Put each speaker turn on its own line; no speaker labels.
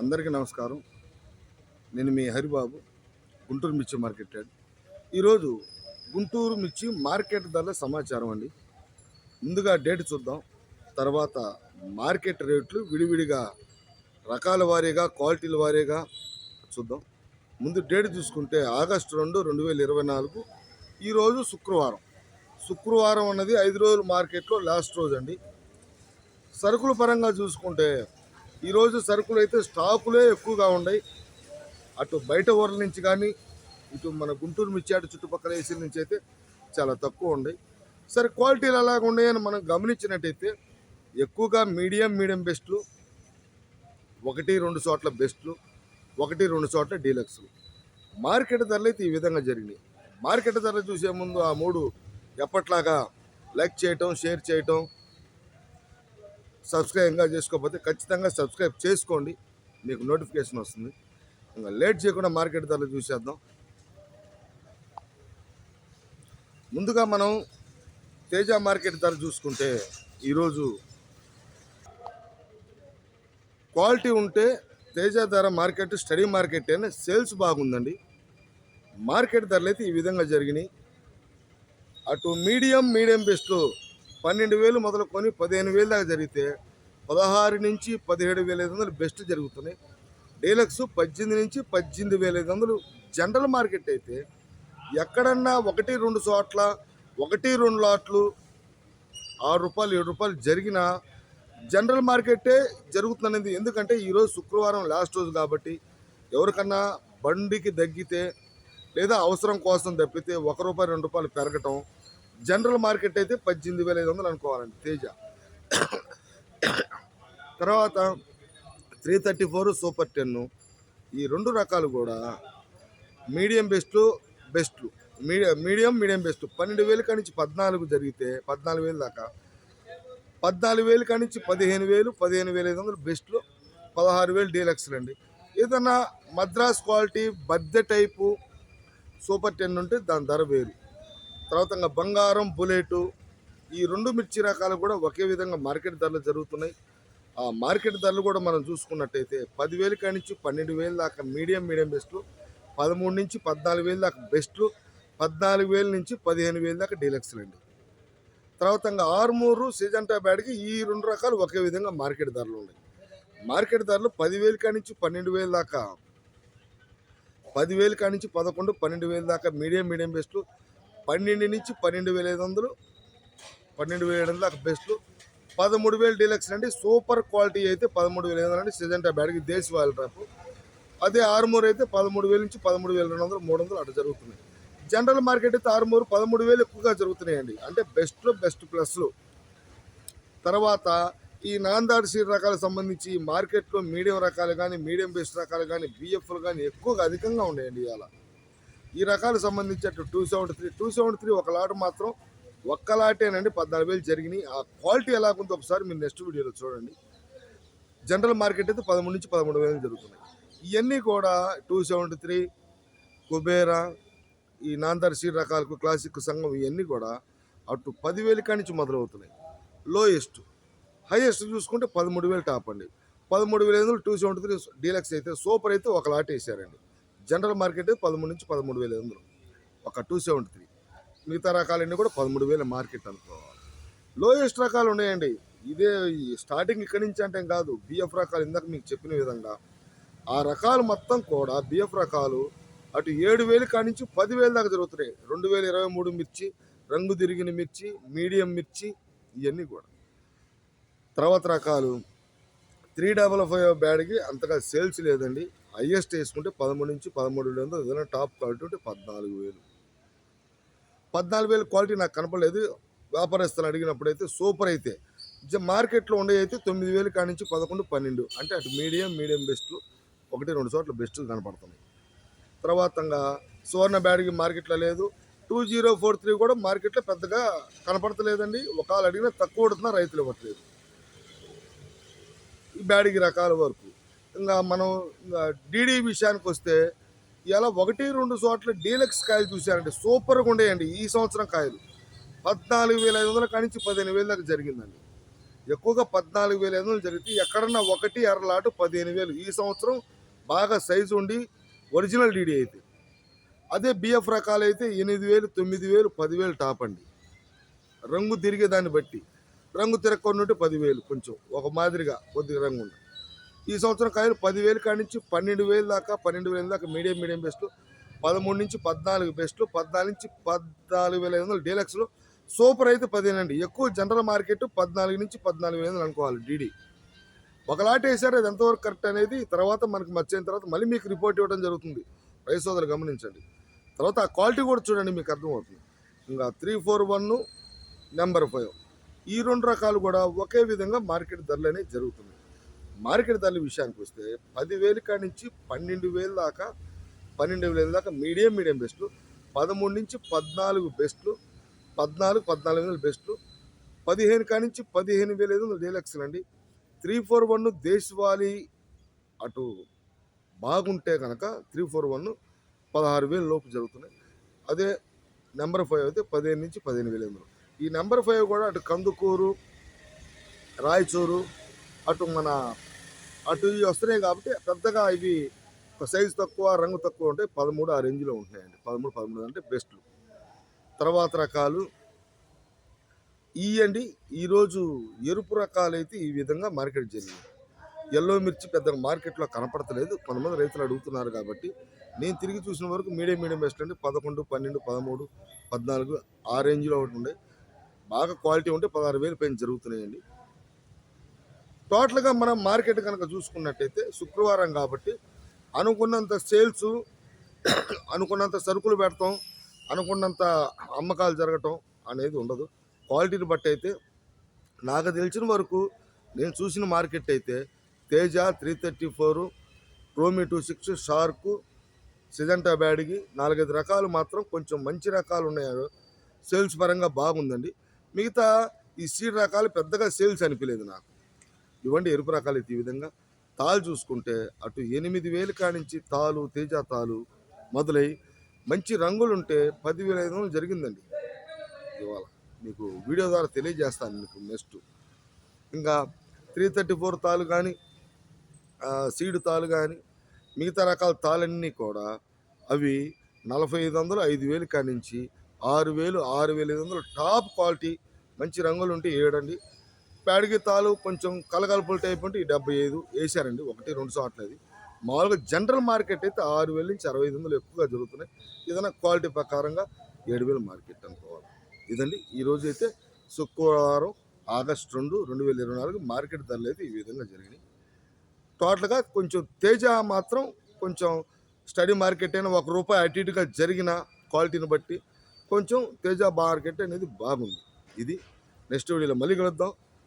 అందరికీ నమస్కారం. నేను మీ హరిబాబు గుంటూరు మిర్చి మార్కెట్ యార్డ్ ఈరోజు గుంటూరు మిర్చి మార్కెట్ ధరల సమాచారం అండి. ముందుగా డేట్ చూద్దాం. తర్వాత మార్కెట్ రేట్లు విడివిడిగా రకాల వారీగా క్వాలిటీల వారీగా చూద్దాం. ముందు డేట్ చూసుకుంటే ఆగస్టు రెండు రెండు వేల ఇరవై నాలుగు ఈరోజు శుక్రవారం. శుక్రవారం అన్నది ఐదు రోజుల మార్కెట్లో లాస్ట్ రోజు అండి. సరుకుల పరంగా చూసుకుంటే ఈరోజు సరుకులు అయితే స్టాకులే ఎక్కువగా ఉన్నాయి. అటు బయట ఊర్ల నుంచి కానీ ఇటు మన గుంటూరు మిర్చాడు చుట్టుపక్కల ఏసీల నుంచి అయితే చాలా తక్కువ ఉన్నాయి. సరే క్వాలిటీలు అలాగ ఉన్నాయని మనం గమనించినట్టయితే ఎక్కువగా మీడియం మీడియం బెస్ట్లు ఒకటి రెండు చోట్ల బెస్ట్లు ఒకటి రెండు చోట్ల డీలక్స్లు. మార్కెట్ ధరలు అయితే ఈ విధంగా జరిగినాయి. మార్కెట్ ధరలు చూసే ముందు ఆ మూడు ఎప్పట్లాగా లైక్ చేయటం షేర్ చేయటం సబ్స్క్రైబ్గా చేసుకోకపోతే ఖచ్చితంగా సబ్స్క్రైబ్ చేసుకోండి. మీకు నోటిఫికేషన్ వస్తుంది. ఇంకా లేట్ చేయకుండా మార్కెట్ ధరలు చూసేద్దాం. ముందుగా మనం తేజ మార్కెట్ ధర చూసుకుంటే ఈరోజు క్వాలిటీ ఉంటే తేజ ధర మార్కెట్ స్టడీ మార్కెట్ అయినా సేల్స్ బాగుందండి. మార్కెట్ ధరలు అయితే ఈ విధంగా జరిగినాయి. అటు మీడియం మీడియం బెస్ట్లో పన్నెండు వేలు మొదలుకొని పదిహేను వేలు దాకా జరిగితే పదహారు నుంచి పదిహేడు వేల ఐదు వందలు బెస్ట్ జరుగుతున్నాయి. డీలక్స్ పద్దెనిమిది నుంచి పద్దెనిమిది వేల ఐదు వందలు జనరల్ మార్కెట్ అయితే ఎక్కడన్నా ఒకటి రెండు చోట్ల ఒకటి రెండు లాట్లు ఆరు రూపాయలు ఏడు రూపాయలు జరిగినా జనరల్ మార్కెటే జరుగుతున్నది ఎందుకంటే ఈరోజు శుక్రవారం లాస్ట్ రోజు కాబట్టి ఎవరికన్నా బండికి తగ్గితే లేదా అవసరం కోసం తప్పితే ఒక రూపాయి రెండు రూపాయలు పెరగటం జనరల్ మార్కెట్ అయితే పద్దెనిమిది వేల ఐదు వందలు అనుకోవాలండి తేజ. తర్వాత three thirty four super ten ఈ రెండు రకాలు కూడా మీడియం బెస్ట్లు బెస్ట్లు మీడియం మీడియం మీడియం బెస్ట్. పన్నెండు వేలు కానించి పద్నాలుగు జరిగితే పద్నాలుగు వేలు దాకా. పద్నాలుగు వేలు కానించి పదిహేను వేలు పదిహేను వేల ఐదు వందలు బెస్ట్లు పదహారు వేలు డీలక్స్లు అండి. ఏదన్నా మద్రాస్ క్వాలిటీ బద్దె టైపు సూపర్ టెన్ ఉంటే దాని ధర వేరు. తర్వాత ఇంకా బంగారం బుల్లెట్ ఈ రెండు మిర్చి రకాలు కూడా ఒకే విధంగా మార్కెట్ ధరలు జరుగుతున్నాయి. ఆ మార్కెట్ ధరలు కూడా మనం చూసుకున్నట్టయితే పదివేలు కానించి పన్నెండు వేలు దాకా మీడియం మీడియం బెస్ట్లు పదమూడు నుంచి పద్నాలుగు వేలు దాకా బెస్ట్లు పద్నాలుగు వేల నుంచి పదిహేను వేలు దాకా డీలక్స్లు అండి తర్వాత ఇంకా ఆరుమూరు సిజంటా బ్యాడ్కి ఈ రెండు రకాలు ఒకే విధంగా మార్కెట్ ధరలు ఉన్నాయి. మార్కెట్ ధరలు పదివేలు నుంచి పన్నెండు వేలు దాకా పదివేలు కానించి పదకొండు పన్నెండు వేలు దాకా మీడియం మీడియం బెస్ట్లు పన్నెండు నుంచి పన్నెండు వేల ఐదు వందలు పన్నెండు వేల ఏడు వందలు అక్కడ బెస్ట్లు. పదమూడు వేలు డీలక్స్ అండి సూపర్ క్వాలిటీ అయితే పదమూడు వేల ఐదు వందలు అండి సిజెంటా బ్యాడ్కి దేశీ వాయిల్ ట్రాప్ అదే ఆరుమూరు అయితే పదమూడు వేల నుంచి పదమూడు వేల రెండు వందలు మూడు వందలు అటు జరుగుతున్నాయి. జనరల్ మార్కెట్ అయితే ఆరుమూరు పదమూడు వేలు ఎక్కువగా జరుగుతున్నాయండి. అంటే బెస్ట్లో బెస్ట్ ప్లస్లు. తర్వాత ఈ నాందాడ్ సీడ్ రకాలకు సంబంధించి మార్కెట్లో మీడియం రకాలు కానీ మీడియం బెస్ట్ రకాలు కానీ బిఎఫ్లు కానీ ఎక్కువగా అధికంగా ఉన్నాయండి ఇవాళ. ఈ రకాలు సంబంధించి అటు two seventy three two seventy three ఒక లాట్ మాత్రం ఒక్క లాటేనండి పద్నాలుగు వేలు జరిగినాయి. ఆ క్వాలిటీ ఎలా ఉందో ఒకసారి మీరు నెక్స్ట్ వీడియోలో చూడండి. జనరల్ మార్కెట్ అయితే పదమూడు నుంచి పదమూడు వేలు జరుగుతున్నాయి. ఇవన్నీ కూడా టూ సెవెంటీ త్రీ కుబేరా ఈ నాందర్ సీడ్ రకాలకు క్లాసిక్ సంఘం ఇవన్నీ కూడా అటు పదివేలు కానించి మొదలవుతున్నాయి. లోయెస్ట్ హైయెస్ట్ చూసుకుంటే పదమూడు వేలు టాప్ అండి. పదమూడు వేల ఐదు వందలు టూ సెవెంటీ త్రీ డీలక్స్ అయితే సూపర్ అయితే ఒక లాట్ వేసారండి. జనరల్ మార్కెట్ పదమూడు నుంచి పదమూడు వేల ఐదు ఒక టూ సెవెంటీ త్రీ మిగతా రకాలన్నీ కూడా పదమూడు వేల మార్కెట్ అనుకోవాలి లోయెస్ట్ రకాలు ఉన్నాయండి. ఇదే ఈ స్టార్టింగ్ ఇక్కడి నుంచి అంటే కాదు బిఎఫ్ రకాలు ఇందాక మీకు చెప్పిన విధంగా. ఆ రకాలు మొత్తం కూడా బిఎఫ్ రకాలు అటు ఏడు వేలు కానించి పదివేలు దాకా జరుగుతున్నాయి. రెండు వేల ఇరవై మూడు మిర్చి రంగు తిరిగిన మిర్చి మీడియం మిర్చి ఇవన్నీ కూడా. తర్వాత రకాలు. త్రీ డబల్ ఫైవ్ బ్యాడ్కి అంతగా సేల్స్ లేదండి. హైయెస్ట్ వేసుకుంటే పదమూడు నుంచి పదమూడు వేలు ఏదైనా టాప్ క్వాలిటీ ఉంటే పద్నాలుగు వేలు. పద్నాలుగు వేలు క్వాలిటీ నాకు కనపడలేదు. వ్యాపారస్తులు అడిగినప్పుడు అయితే సూపర్ అయితే. మార్కెట్లో ఉండే అయితే తొమ్మిది వేలు కానించి పదకొండు పన్నెండు. అంటే అటు మీడియం మీడియం బెస్ట్లు. ఒకటి రెండు చోట్ల బెస్ట్లు కనపడుతున్నాయి. తర్వాత ఇంకా సువర్ణ బ్యాడ్కి మార్కెట్లో లేదు. టూ జీరో ఫోర్ త్రీ కూడా మార్కెట్లో పెద్దగా కనపడతలేదండి. ఒకవేళ అడిగినా తక్కువ పడుతున్నా రైతులు ఇవ్వట్లేదు. ఈ బ్యాడ్కి రకాల వరకు. ఇంకా మనం ఇంకా డీడీ విషయానికి వస్తే ఇలా ఒకటి రెండు చోట్ల డీలక్స్ కాయలు చూశారండి సూపర్గా ఉండేయండి ఈ సంవత్సరం కాయలు. పద్నాలుగు వేల ఐదు వందల కానించి పదిహేను వేల దాకా జరిగిందండి. ఎక్కువగా పద్నాలుగు వేల ఐదు వందలు జరిగితే ఎక్కడన్నా ఒకటి ఎర్రలాటు పదిహేను వేలు. ఈ సంవత్సరం బాగా సైజు ఉండి ఒరిజినల్ డీడీ అయితే. అదే బిఎఫ్ రకాలు అయితే ఎనిమిది వేలు తొమ్మిది వేలు పదివేలు టాప్ అండి. రంగు తిరిగే దాన్ని బట్టి. రంగు తిరగకుండా ఉంటే పదివేలు కొంచెం ఒక మాదిరిగా కొద్దిగా రంగు ఉంది ఈ సంవత్సరం కాయలు పదివేలు కాడి నుంచి పన్నెండు వేలు దాకా పన్నెండు వేల దాకా మీడియం మీడియం బెస్ట్లు. పదమూడు నుంచి పద్నాలుగు బెస్ట్లు పద్నాలుగు నుంచి పద్నాలుగు వేల ఐదు వందలు డీలక్స్లు. సూపర్ అయితే పదిహేను అండి. ఎక్కువ జనరల్ మార్కెట్ పద్నాలుగు నుంచి పద్నాలుగు వేల ఐదు వందలు అనుకోవాలి డీడీ. ఒకలాట వేసారు అది ఎంతవరకు కరెక్ట్ అనేది తర్వాత మనకి మర్చిన తర్వాత మళ్ళీ మీకు రిపోర్ట్ ఇవ్వడం జరుగుతుంది. రైస్ గమనించండి. తర్వాత ఆ క్వాలిటీ కూడా చూడండి మీకు అర్థమవుతుంది. ఇంకా three four one number five. ఈ రెండు రకాలు కూడా ఒకే విధంగా మార్కెట్ ధరలు అనేవి జరుగుతున్నాయి. మార్కెట్ ధరల విషయానికి వస్తే పదివేలు కాడి నుంచి పన్నెండు వేలు దాకా పన్నెండు వేల దాకా మీడియం మీడియం బెస్ట్లు పదమూడు నుంచి పద్నాలుగు బెస్ట్లు పద్నాలుగు పద్నాలుగు వందల బెస్ట్లు పదిహేను కాడి నుంచి పదిహేను వేల ఐదు వందలు డీలక్స్లు అండి. త్రీ ఫోర్ వన్ దేశవాళీ అటు బాగుంటే కనుక త్రీ ఫోర్ వన్ పదహారు వేల లోపు జరుగుతున్నాయి. అదే నెంబర్ ఫైవ్ అయితే పదిహేను నుంచి పదిహేను వేల ఎనిమిది ఈ నెంబర్ ఫైవ్ కూడా అటు కందుకూరు రాయచూరు అటు మన అటు ఇవి వస్తున్నాయి కాబట్టి పెద్దగా ఇవి సైజు తక్కువ రంగు తక్కువ ఉంటాయి పదమూడు ఆ రేంజ్లో ఉంటాయండి. పదమూడు పదమూడు అంటే బెస్ట్లు తర్వాత రకాలు. ఈ అండి ఈరోజు ఎరుపు రకాలు అయితే ఈ విధంగా మార్కెట్ జరిగింది. ఎల్లో మిర్చి పెద్దగా మార్కెట్లో కనపడతలేదు. కొంతమంది రైతులు అడుగుతున్నారు కాబట్టి నేను తిరిగి చూసిన వరకు మీడియం మీడియం బెస్ట్ అండి. పదకొండు పన్నెండు పదమూడు పద్నాలుగు ఆ రేంజ్లో ఒకటి ఉండే. బాగా క్వాలిటీ ఉంటే పదహారు వేలు పైన జరుగుతున్నాయండి. టోటల్గా మనం మార్కెట్ కనుక చూసుకున్నట్టయితే శుక్రవారం కాబట్టి అనుకున్నంత సేల్స్ అనుకున్నంత సరుకులు పెడతాం అనుకున్నంత అమ్మకాలు జరగటం అనేది ఉండదు. క్వాలిటీని బట్టి అయితే నాకు తెలిసిన వరకు నేను చూసిన మార్కెట్ అయితే తేజ త్రీ థర్టీ ఫోరు రోమి టూ సిక్స్ షార్కు సిజంటా బ్యాడ్కి నాలుగైదు రకాలు మాత్రం కొంచెం మంచి రకాలు ఉన్నాయి సేల్స్ పరంగా బాగుందండి. మిగతా ఈ సీడ్ రకాలు పెద్దగా సేల్స్ అనిపించలేదు నాకు. ఇవ్వండి ఎరుపు రకాలు ఈ విధంగా. తాలు చూసుకుంటే అటు ఎనిమిది వేలు కానించి తాలు తేజ తాలు మొదలై మంచి రంగులుంటే పదివేల ఐదు వందలు జరిగిందండి. ఇవాళ మీకు వీడియో ద్వారా తెలియజేస్తాను మీకు నెక్స్ట్. ఇంకా త్రీ థర్టీ ఫోర్ తాలు కానీ సీడు తాలు కానీ మిగతా రకాల తాళన్నీ కూడా అవి నలభై ఐదు వందలు ఐదు వేలు కానించి ఆరు వేలు ఆరు వేల ఐదు వందలు టాప్ క్వాలిటీ మంచి రంగులు ఉంటే ఏడండి. ప్యాడిగి తాలు కొంచెం కలగలుపుల టైప్ అంటే ఈ డెబ్బై ఐదు వేసారండి. ఒకటి రెండు సార్లు మామూలుగా జనరల్ మార్కెట్ అయితే ఆరు వేల నుంచి అరవై ఐదు వందలు ఎక్కువగా జరుగుతున్నాయి. ఏదైనా క్వాలిటీ ప్రకారంగా ఏడు వేల మార్కెట్ అనుకోవాలి. ఇదండి. ఈరోజు అయితే శుక్రవారం ఆగస్ట్ రెండు రెండు వేల ఇరవై నాలుగు మార్కెట్ ధరలు అయితే ఈ విధంగా జరిగినాయి. టోటల్గా కొంచెం తేజ మాత్రం కొంచెం స్టడీ మార్కెట్ అయినా ఒక రూపాయి అటు ఇటుగా జరిగిన క్వాలిటీని బట్టి కొంచెం తేజ మార్కెట్ అనేది బాగుంది. ఇది నెక్స్ట్ వీడియోలో మళ్ళీ కలుద్దాం.